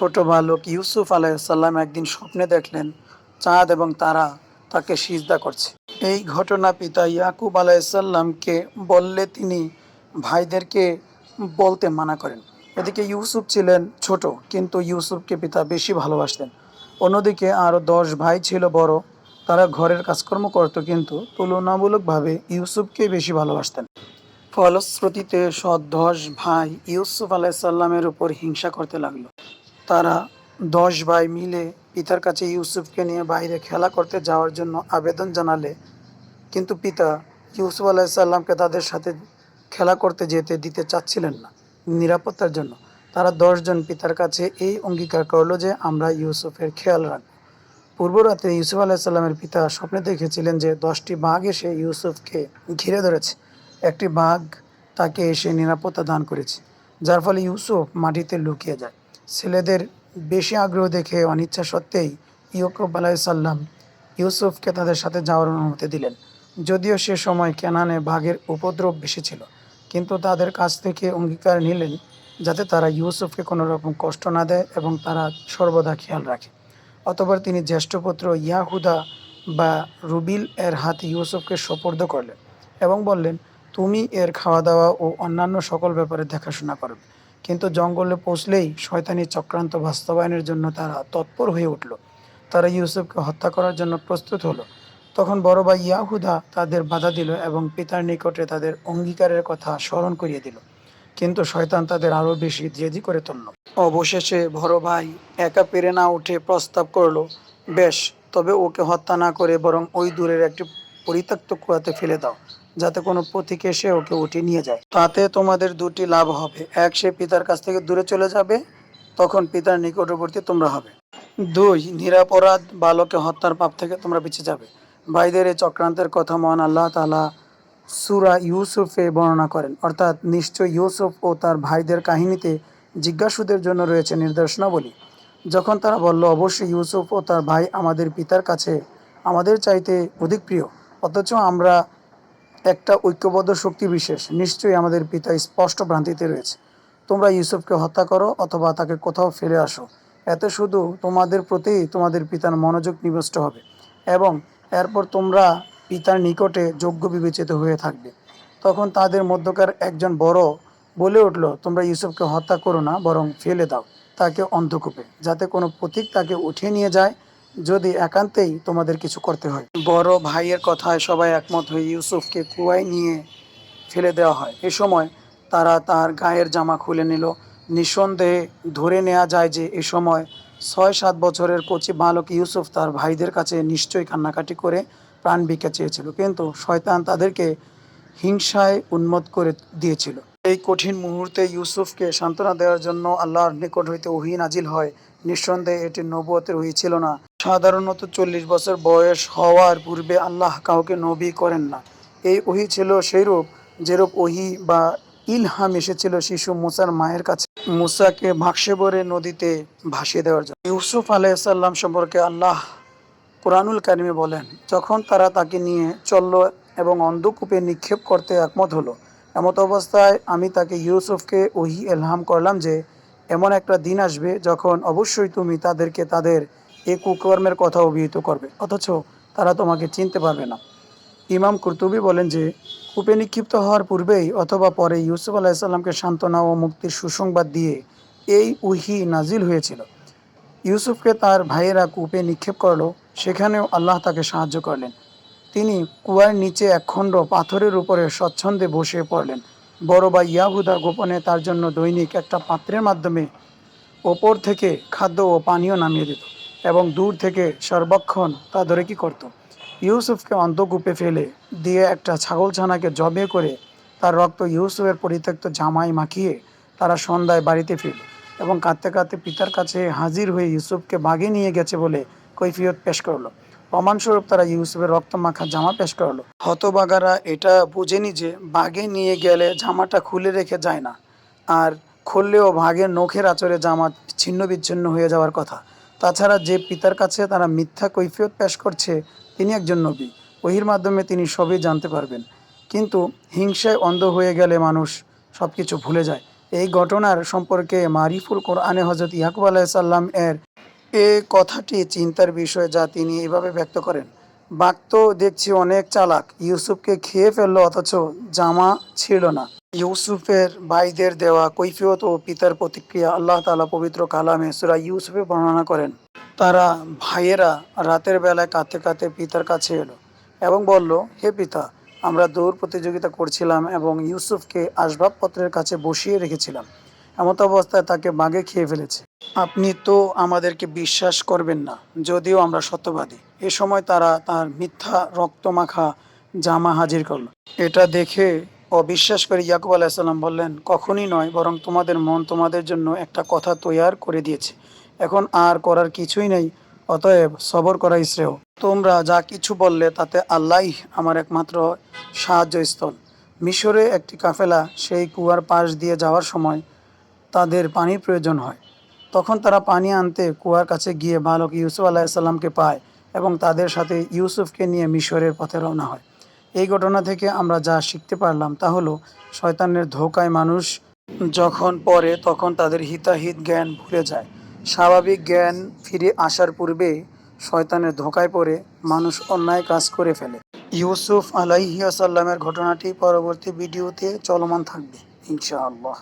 ছোট বালক ইউসুফ আলাইসাল্লাম একদিন স্বপ্নে দেখলেন চাঁদ এবং তারা তাকে সিজদা করছে। এই ঘটনা পিতা ইয়াকুব আলাইসাল্লামকে বললে তিনি ভাইদেরকে বলতে মানা করেন। এদিকে ইউসুফ ছিলেন ছোট, কিন্তু ইউসুফকে পিতা বেশি ভালোবাসতেন। অন্যদিকে আরও দশ ভাই ছিল বড়, তারা ঘরের কাজকর্ম করত, কিন্তু তুলনামূলকভাবে ইউসুফকে বেশি ভালোবাসতেন। ফলশ্রুতিতে সৎ দশ ভাই ইউসুফ আলাইসাল্লামের উপর হিংসা করতে লাগল। তারা দশ ভাই মিলে পিতার কাছে ইউসুফকে নিয়ে বাইরে খেলা করতে যাওয়ার জন্য আবেদন জানালে। কিন্তু পিতা ইউসুফ আলাইসাল্লামকে তাদের সাথে খেলা করতে যেতে দিতে চাচ্ছিলেন না নিরাপত্তার জন্য। তারা দশজন পিতার কাছে এই অঙ্গীকার করল যে আমরা ইউসুফের খেয়াল রাখব। পূর্ব রাতে ইউসুফ আলাইসাল্লামের পিতা স্বপ্নে দেখেছিলেন যে দশটি বাঘ এসে ইউসুফকে ঘিরে ধরেছে। একটি বাঘ তাকে এসে নিরাপত্তা দান করেছে, যার ফলে ইউসুফ মাটিতে লুকিয়ে যায়। ছেলেদের বেশি আগ্রহ দেখে অনিচ্ছা সত্ত্বেই ইউকুব আলাইসাল্লাম ইউসুফকে তাদের সাথে যাওয়ার অনুমতি দিলেন। যদিও সে সময় কেনানে বাঘের উপদ্রব বেশি ছিল, কিন্তু তাদের কাছ থেকে অঙ্গীকার নিলেন যাতে তারা ইউসুফকে কোনো রকম কষ্ট না দেয় এবং তারা সর্বদা খেয়াল রাখে। অতপর তিনি জ্যেষ্ঠ পুত্র ইয়াহুদা বা রুবিল এর হাতে ইউসুফকে সোপর্দ করলেন এবং বললেন, তুমি এর খাওয়া দাওয়া ও অন্যান্য সকল ব্যাপারে দেখাশোনা করবে কিন্তু জঙ্গলে পৌঁছলেই শয়তানি চক্রান্ত বাস্তবায়নের জন্য তারা তৎপর হয়ে উঠল। তারা ইউসুফকে হত্যা করার জন্য প্রস্তুত হলো। তখন বড় ভাই ইয়াহুদা তাদের বাধা দিল এবং পিতার নিকটে তাদের অঙ্গীকারের কথা স্মরণ করিয়ে দিল। কিন্তু শয়তান তাদের আরও বেশি জেদি করে তুলল। অবশেষে বড় ভাই একা পেরে না উঠে প্রস্তাব করল, বেশ, তবে ওকে হত্যা না করে বরং ওই দূরের একটি পরিত্যক্ত কুয়াতে ফেলে দাও। যাতে কোনো পথিক এসে ওকে উঠিয়ে নিয়ে যায়। তাতে তোমাদের দুটি লাভ হবে। এক, সে পিতার কাছ থেকে দূরে চলে যাবে, তখন পিতার নিকটবর্তী তোমরা হবে। দুই, নিরাপরাধ বালকে হত্যার পাপ থেকে তোমরা বেঁচে যাবে। ভাইদের এই চক্রান্তের কথা মহান আল্লাহ তালা সুরা ইউসুফে বর্ণনা করেন। অর্থাৎ নিশ্চয় ইউসুফ ও তার ভাইদের কাহিনীতে জিজ্ঞাসুদের জন্য রয়েছে নির্দেশনাবলী। যখন তারা বলল, অবশ্যই ইউসুফ ও তার ভাই আমাদের পিতার কাছে আমাদের চাইতে অধিক প্রিয়, অথচ আমরা একটা ঐক্যবদ্ধ শক্তি বিশেষ। নিশ্চয়ই আমাদের পিতা স্পষ্ট ভ্রান্তিতে রয়েছে। তোমরা ইউসুফকে হত্যা করো অথবা তাকে কোথাও ফেলে আসো। এতে শুধু তোমাদের প্রতি তোমাদের পিতার মনোযোগ নিবিষ্ট হবে এবং এরপর তোমরা পিতার নিকটে যোগ্য বিবেচিত হয়ে থাকবে। তখন তাদের মধ্যকার একজন বড় বলে উঠল, তোমরা ইউসুফকে হত্যা করো না, বরং ফেলে দাও। তাকে অন্ধকূপে, যাতে কোনো প্রতীক তাকে উঠিয়ে নিয়ে যায় যদি একান্তেই তোমাদের কিছু করতে হয়। বড় ভাইয়ের কথায় সবাই একমত হয়ে ইউসুফকে কুয়ায় নিয়ে ফেলে দেওয়া হয়। এ সময় তারা তার গায়ের জামা খুলে নিল। নিঃসন্দেহে ধরে নেওয়া যায় যে এ সময় ছয় সাত বছরের কচি বালক ইউসুফ তার ভাইদের কাছে নিশ্চয়ই কান্নাকাটি করে প্রাণ ভিক্ষা চেয়েছিল। কিন্তু শয়তান তাদেরকে হিংসায় উন্মত করে দিয়েছিল। এই কঠিন মুহূর্তে ইউসুফকে সান্ত্বনা দেওয়ার জন্য আল্লাহর নিকট হইতে ওহি নাজিল হয়। নিঃসন্দেহে এটি নবুয়তের ওহি ছিল না। সাধারণত চল্লিশ বছর বয়স হওয়ার পূর্বে আল্লাহ কাউকে নবী করেন না। এই ওহি ছিল সেইরূপ, যেরূপ ওহি বা ইলহাম এসেছিল শিশু মুসার মায়ের কাছে। মুসাকে ভাসে ভরে নদীতে ভাসিয়ে দেওয়ার জন্য। ইউসুফ আলাইসাল্লাম সম্পর্কে আল্লাহ কোরআনুল কারিমে বলেন, যখন তারা তাকে নিয়ে চলল এবং অন্ধকূপে নিক্ষেপ করতে একমত হলো, এমত অবস্থায় আমি তাকে ইউসুফকে ওহি এলহাম করলাম যে, এমন একটা দিন আসবে যখন অবশ্যই তুমি তাদেরকে তাদের এ কুকর্মের কথা অভিহিত করবে। অথচ তারা তোমাকে চিনতে পারবে না। ইমাম কুরতুবি বলেন যে, কূপে নিক্ষিপ্ত হওয়ার পূর্বেই অথবা পরে ইউসুফ আলাহিসাল্লামকে সান্ত্বনা ও মুক্তির সুসংবাদ দিয়ে এই উহি নাজিল হয়েছিল। ইউসুফকে তার ভাইয়েরা কূপে নিক্ষেপ করল, সেখানেও আল্লাহ তাকে সাহায্য করলেন। তিনি কুয়ার নিচে একখণ্ড পাথরের উপরে স্বচ্ছন্দে বসে পড়লেন। বড় বা ইয়াহুদা গোপনে তার জন্য দৈনিক একটা পাত্রের মাধ্যমে ওপর থেকে খাদ্য ও পানীয় নামিয়ে দিত। এবং দূর থেকে সর্বক্ষণ তা ধরে কি করত? ইউসুফকে অন্তকূপে ফেলে দিয়ে একটা ছাগলছানাকে জবে করে তার রক্ত ইউসুফের পরিত্যক্ত জামাই মাখিয়ে তারা সন্ধ্যায় বাড়িতে ফিরল এবং কাঁদতে কাঁদতে পিতার কাছে হাজির হয়ে ইউসুফকে বাগে নিয়ে গেছে বলে কৈফিয়ত পেশ করল। প্রমাণস্বরূপ তারা ইউসুফের রক্ত মাখা জামা পেশ করল। হতবাগারা এটা বুঝেনি যে বাগে নিয়ে গেলে জামাটা খুলে রেখে যায় না। আর খুললেও ভাগের নখের আচরে জামা ছিন্ন বিচ্ছিন্ন হয়ে যাওয়ার কথা। তাছাড়া যে পিতার কাছে তারা মিথ্যা কৈফিয়ত পেশ করছে, তিনি একজন নবী। ওহির মাধ্যমে তিনি সবই জানতে পারবেন। কিন্তু হিংসায় অন্ধ হয়ে গেলে মানুষ সব কিছু ভুলে যায়। এই ঘটনার সম্পর্কে মারিফুল কোরআনে হজরত ইয়াকুব আলাইসাল্লাম এর এ কথাটি চিন্তার বিষয় যা তিনি এভাবে ব্যক্ত করেন। বাঘ তো দেখছি অনেক চালাক। ইউসুফকে খেয়ে ফেলল, অথচ জামা ছিল না। ইউসুফের ভাইদের দেওয়া কৈফিয়ত ও পিতার প্রতিক্রিয়া আল্লাহ তালা পবিত্র কালামে সুরা ইউসুফে বর্ণনা করেন। তারা ভাইয়েরা রাতের বেলায় কাঁদতে কাঁদতে পিতার কাছে এলো এবং বলল, হে পিতা, আমরা দৌড় প্রতিযোগিতা করছিলাম এবং ইউসুফকে আসবাবপত্রের কাছে বসিয়ে রেখেছিলাম। এমত অবস্থায় তাকে বাঘে খেয়ে ফেলেছে। আপনি তো আমাদেরকে বিশ্বাস করবেন না, যদিও আমরা সত্যবাদী। এ সময় তারা তার মিথ্যা রক্তমাখা জামা হাজির করল। এটা দেখে অবিশ্বাস করে ইয়াকুব আলাইসাল্লাম বললেন, কখনই নয়, বরং তোমাদের মন তোমাদের জন্য একটা কথা তৈয়ার করে দিয়েছে। এখন আর করার কিছুই নেই, অতএব সবর করাই শ্রেয়। তোমরা যা কিছু বললে তাতে আল্লাহ আমার একমাত্র সাহায্যস্থল। মিশরে একটি কাফেলা সেই কুয়ার পাশ দিয়ে যাওয়ার সময় তাদের পানির প্রয়োজন হয়। তখন তারা পানি আনতে কুয়ার কাছে গিয়ে বালক ইউসুফ আলাহিসাল্লামকে পায় এবং তাদের সাথে ইউসুফকে নিয়ে মিশরের পথে রওনা হয়। এই ঘটনা থেকে আমরা যা শিখতে পারলাম তা হলো, শয়তানের ধোকায় মানুষ যখন পড়ে তখন তাদের হিতাহিত জ্ঞান ভুলে যায়। স্বাভাবিক জ্ঞান ফিরে আসার পূর্বে শয়তানের ধোকায় পড়ে মানুষ অন্যায় কাজ করে ফেলে। ইউসুফ আলাইহিয়াসাল্লামের ঘটনাটি পরবর্তী ভিডিওতে চলমান থাকবে, ইনশাআল্লাহ।